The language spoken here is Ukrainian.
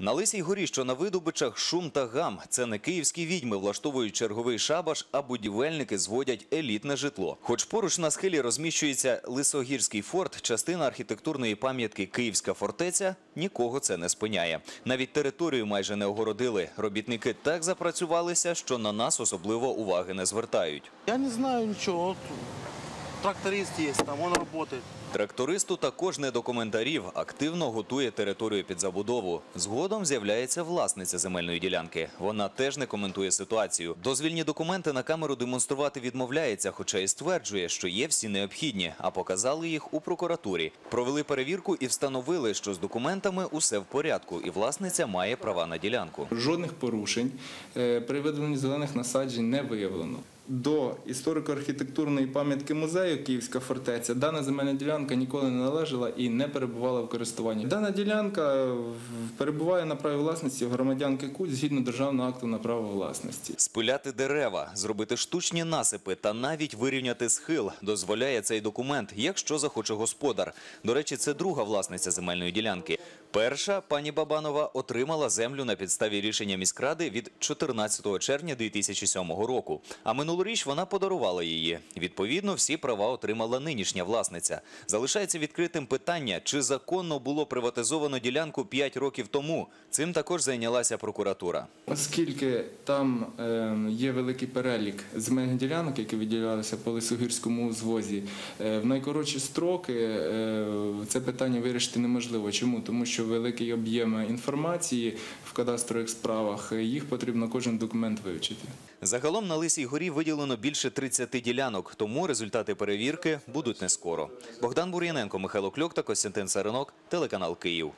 На Лисій горі, що на видобичах шум та гам. Це не київські відьми влаштовують черговий шабаш, а будівельники зводять елітне житло. Хоч поруч на схилі розміщується Лисогірський форт, частина архітектурної пам'ятки Київська фортеця, нікого це не спиняє. Навіть територію майже не огородили. Робітники так запрацювалися, що на нас особливо уваги не звертають. Я не знаю ничего. Тракторист есть, там он работает. Трактористу також не до коментарів. Активно готує територію під забудову. Згодом з'являється власниця земельної ділянки. Вона теж не коментує ситуацію. Дозвільні документи на камеру демонструвати відмовляється, хоча і стверджує, що є всі необхідні, а показали їх у прокуратурі. Провели перевірку і встановили, що з документами усе в порядку, і власниця має права на ділянку. Жодних порушень е, при видаленні зелених насаджень не виявлено. До історико-архітектурної пам'ятки музею Київська фортеця дана земельна ділянка ніколи не належала і не перебувала в користуванні. Дана ділянка перебуває на праві власності громадянки Куть згідно державного акту на право власності. Спиляти дерева, зробити штучні насипи та навіть вирівняти схил дозволяє цей документ, якщо захоче господар. До речі, це друга власниця земельної ділянки. Перша пані Бабанова отримала землю на підставі рішення міськради від 14 червня 2007 року. А минулоріч вона подарувала її. Відповідно, всі права отримала нинішня власниця. Залишається відкритим питання, чи законно було приватизовано ділянку 5 років тому. Цим також зайнялася прокуратура. Оскільки там е, є великий перелік земельних ділянок, які виділялися по лисогірському узвозі, е, в найкоротші строки е, це питання вирішити неможливо. Чому? Тому що великий об'єм інформації в кадастрових справах, їх потрібно кожен документ вивчити. Загалом на Лисій горі виділено більше 30 ділянок, тому результати перевірки будуть не скоро. Богдан Бур'яненко, Михайло Кльок та Костянтин Саринок, телеканал Київ.